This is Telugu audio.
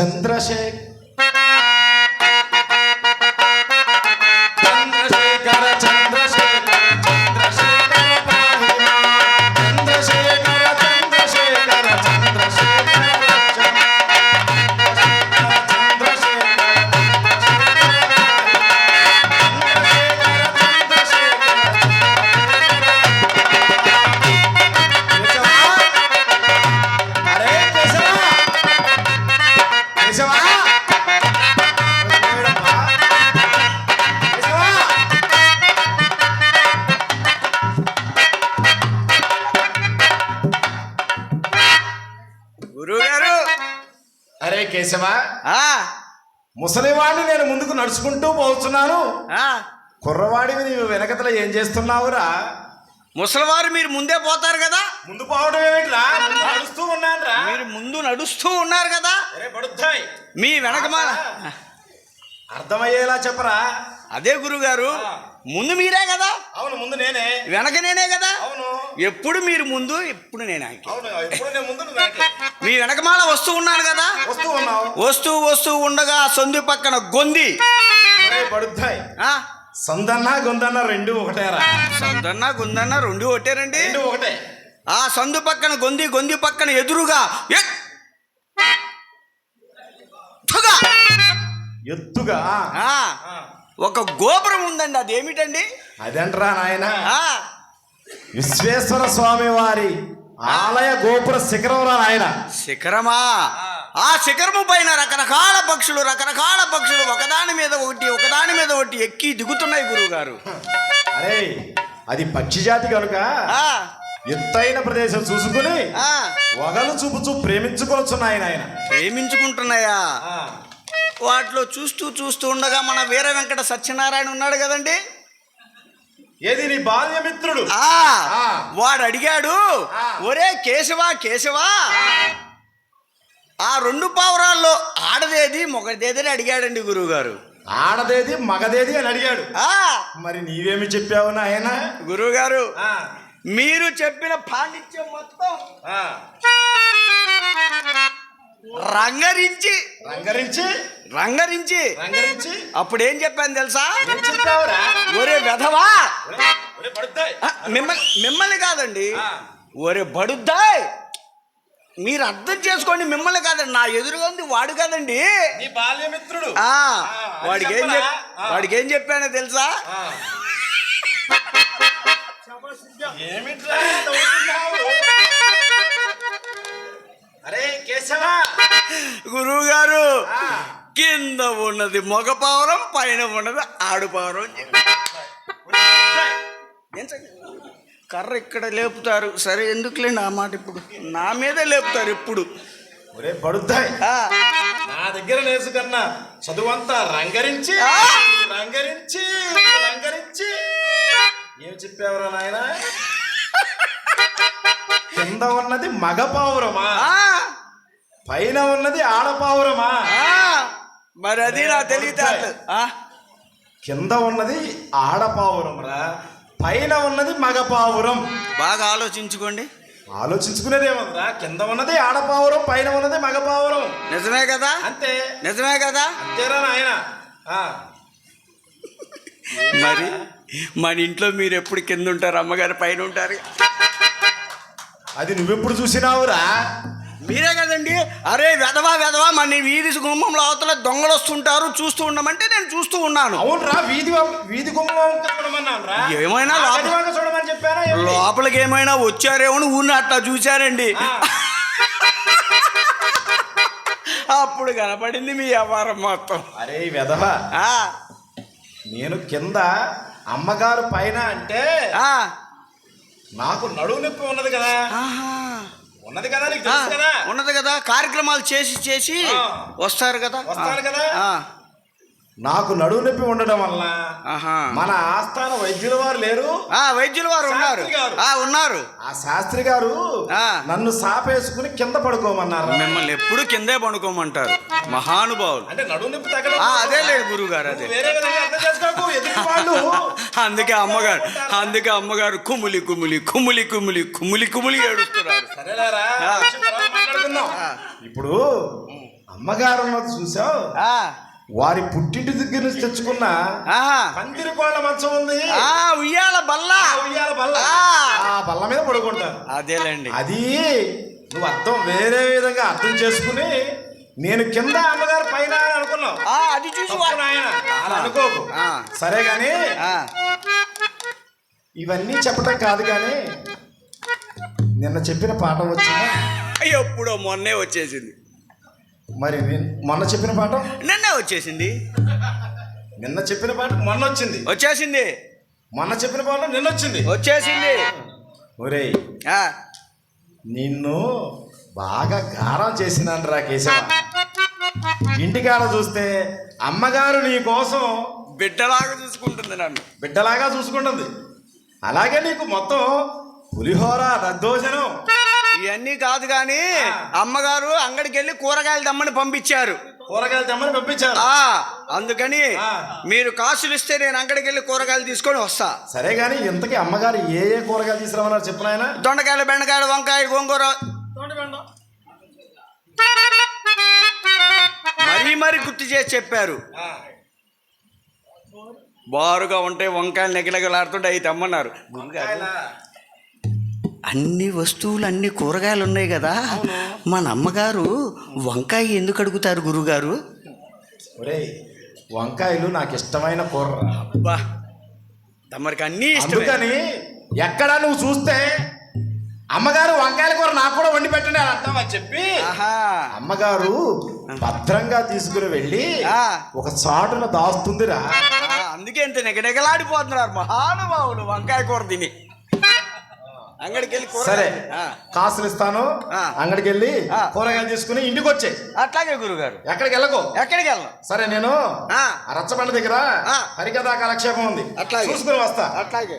Sandra Chandrasek కేశవా ముసలివాడిని నేను ముందుకు నడుచుకుంటూ పోతున్నాను. కుర్రవాడివి నీవు వెనకతల ఏం చేస్తున్నావురా? ముసలివారు మీరు ముందే పోతారు కదా? ముందు పోవడం ఏమిట్రా? ముందు నడుస్తూ ఉన్నానురా. మీరు ముందు నడుస్తూ ఉన్నారు కదా? మీ వెనకమాల అర్థమయ్యేలా చెప్పరా? అదే గురుగారు ముందు మీరే కదా? అవును ముందు నేనే. వెనక నేనే కదా? అవును. ఎప్పుడు మీరు ముందు ఎప్పుడు నేను వెనక్కి. అవును ఎప్పుడు నేను ముందు నువ్వు వెనకే. మీ వెనకమాల వస్తూ ఉన్నాను కదా? వస్తూ ఉన్నావు. వస్తూ వస్తూ ఉండగా సందు పక్కన గొంది. ఆ, సందన్న గొందన్న రెండు ఒకటేరా సందన్న గుందన్న రెండు కొట్టారండి రెండు. ఒకటే. ఆ సందు పక్కన గొంది గొంది పక్కన ఎదురుగా! ఎత్తుగా. ఒక గోపురం ఉందండి అదేమిటండి? అదంట్రా నాయన? విశ్వేశ్వర స్వామి వారి ఆలయ గోపుర శిఖరంరా నాయన. శిఖరమా? ఆ శిఖరము పైన రకరకాల పక్షులు రకరకాల పక్షులు ఒకదాని మీద ఒకటి ఒకదాని మీద ఒకటి ఎక్కి దిగుతున్నాయి గురువుగారు. అరే అది పక్షి జాతి కనుక ఎత్తైన ప్రదేశం చూసుకుని వగలు చూపుచూ ప్రేమించుకొనుచున్నాయి నాయన. ప్రేమించుకుంటున్నాయా? వాటిలో చూస్తూ చూస్తూ ఉండగా మన వీర వెంకట సత్యనారాయణ ఉన్నాడు కదండి? ఏది నీ బాల్యమిత్రుడు. వాడు అడిగాడు. ఒరే కేశవా కేశవా ఆ రెండు పావురాల్లో ఆడదేది మొగదేది అని అడిగాడండి గురువుగారు. ఆడదేది మగదేది అని అడిగాడు. ఆ. మరి నీవేమి చెప్పావు నాయన? గురువుగారు మీరు చెప్పిన పాండిత్యం మొత్తం రంగరించి రంగరించి రంగరించి. రంగరించి. అప్పుడు ఏం చెప్పాను తెలుసా? ఒరే వెధవా. మిమ్మల్ని మిమ్మల్ని కాదండి. ఒరే బడుద్దాయ్. మీరు అర్థం చేసుకోండి మిమ్మల్ని కాదండి. నా ఎదురుగా ఉంది వాడు కాదండి. బాల్యమిత్రుడు. వాడికి ఏం? చెప్. వాడికి ఏం చెప్పానో తెలుసా. ఏమిట్రా కింద ఉన్నది మగ పావురం పైన ఉన్నది ఆడు పావురం? కర్ర ఇక్కడ లేపుతారు. సరే ఎందుకులేండి ఆ మాట ఇప్పుడు? నా మీదే లేపుతారు ఎప్పుడు ఒరే పడుద్దాయ్ ఆ, నా దగ్గర నేర్చుకన్నా చదువంతా రంగరించి. రంగరించి రంగరించి. ఏం చెప్పావురా నాయన? కింద ఉన్నది మగ పావురమా? పైన ఉన్నది ఆడపావురమా? మరి అది నా తెలివితేటలు కింద ఉన్నది ఆడపావురంరా పైన ఉన్నది మగ పావురం బాగా ఆలోచించుకోండి. ఆలోచించుకునేదేమన్నా కింద ఉన్నది ఆడపావురం పైన ఉన్నది మగ పావురం నిజమే కదా? అంతే. నిజమే కదా? అంతేరా నాయన. మరి మన ఇంట్లో మీరు ఎప్పుడు కింద ఉంటారు? అమ్మగారు పైన ఉంటారు. అది నువ్వెప్పుడు చూసినావురా? మీరే కదండి? అరే వెధవా వెధవా మన వీధి గుమ్మంలో అవతల దొంగలు వస్తుంటారు చూస్తూ ఉండమంటే నేను చూస్తూ ఉన్నాను. అవునరా వీధి వీధి గుమ్మ ఏమైనా? లోపలికి ఏమైనా వచ్చారేమో ఊరిని అట్లా చూశారండి. అప్పుడు కనపడింది మీ వ్యాపారం మొత్తం అరే వెధవ ఆ, నేను కింద అమ్మగారు పైన అంటే నాకు నడువు నొప్పి ఉన్నది కదా. ఉన్నది కదా నీకు తెలుసు కదా? ఉన్నది కదా. కార్యక్రమాలు చేసి చేసి. వస్తారు కదా. వస్తారు కదా? ఆ, నాకు నడువు నొప్పి ఉండడం వల్ల. మన ఆస్థాన వైద్యుల వారు లేరు. ఆ, వైద్యులు వారు ఉన్నారు. ఆ, ఉన్నారు. ఆ శాస్త్రి గారు. నన్ను సాపేసుకుని కింద పడుకోమన్నారు? మిమ్మల్ని ఎప్పుడు కిందే పడుకోమంటారు. మహానుభావులు. అంటే నడువు నొప్పి అదే లేదు గురువు గారు అదే అందుకే అమ్మగారు అందుకే అమ్మగారు కుమ్ములి కుమ్ములి కుమ్ములి కుమ్ములి కుమ్ములి కుమ్ములి ఏడుస్తున్నారు సరేలేరా. మాట్లాడుకుందాం. ఇప్పుడు అమ్మగారు ఉన్నది చూసావు? ఆ, వారి పుట్టింటి దగ్గర నుంచి తెచ్చుకున్న ఆహా. పందిరి కోళ్ళ మంచం ఉంది. ఆ, ఉయ్యాల బల్ల. ఉయ్యాల బల్ల. ఆ. బల్ల మీద పడుకుంటాను అదేలేండి. అది నువ్వు అర్థం వేరే విధంగా అర్థం చేసుకుని నేను కింద అమ్మగారు పైన అని అనుకున్నావు. ఆ, అది చూసి అలా అనుకోకు. ఆ. సరే గాని ఆ, ఇవన్నీ చెప్పటం కాదు కానీ నిన్న చెప్పిన పాఠం వచ్చిందా? ఎప్పుడో మొన్నే వచ్చేసింది. మరి నిన్- మొన్న చెప్పిన పాఠం నిన్నే వచ్చేసింది. నిన్న చెప్పిన పాఠం మొన్న వచ్చింది. వచ్చేసింది. మొన్న చెప్పిన పాఠం నిన్న వచ్చింది. వచ్చేసింది. ఒరేయ్ ఆ, నిన్ను బాగా గారం చేసినాను రా కేశవ. ఇంటికాడ చూస్తే అమ్మగారు నీ కోసం బిడ్డలాగా చూసుకుంటుంది నన్ను. బిడ్డలాగా చూసుకుంటుంది. అలాగే నీకు మొత్తం పులిహోర దద్దోజనం ఇవన్నీ కాదు కానీ. అమ్మగారు అంగడికి వెళ్ళి కూరగాయలు దమ్మని పంపించారు. కూరగాయలు తెమ్మని పంపించారు. అందుకని. మీరు కాసులు ఇస్తే నేను అంగడికి వెళ్ళి కూరగాయలు తీసుకొని వస్తా. సరే కానీ ఇంతకీ అమ్మగారు ఏ ఏ కూరగాయలు తీసుకురామన్నారు చెప్పు నాయన. దొండకాయలు బెండకాయలు వంకాయ గోంగూర. మరీ మరీ గుర్తు చేసి చెప్పారు. బారుగా ఉంటే వంకాయలు నెగలగలాడుతుంటే అవి తెమ్మన్నారు. గురుగారు అన్ని వస్తువులు అన్ని కూరగాయలు ఉన్నాయి కదా. మన అమ్మగారు వంకాయ ఎందుకు అడుగుతారు గురుగారు? ఒరేయ్ వంకాయలు నాకు ఇష్టమైన కూర. బా తమరికి అన్నీ ఇష్టమే. అందుకని ఎక్కడ నువ్వు చూస్తే అమ్మగారు వంకాయల కూర నాకు కూడా వండి పెట్టండి అని అంటామని చెప్పి ఆహా. అమ్మగారు భద్రంగా తీసుకుని వెళ్ళి ఆ. ఒక చాటున దాస్తుందిరా. ఆ, అందుకే ఇంత నెగనెగలాడిపోతున్నారు మహానుభావులు వంకాయ కూర తిని. అంగడికి వెళ్ళి సరే. కాసులు ఇస్తాను. అంగడికి వెళ్ళి. కూరగాయలు తీసుకుని ఇంటికి వచ్చే అట్లాగే గురుగారు. ఎక్కడికి వెళ్ళకు ఎక్కడికి వెళ్ళను సరే నేను రచ్చబండ దగ్గర. హరికథా కాలక్షేపం ఉంది. అట్లాగే. చూసుకుని వస్తా. అట్లాగే.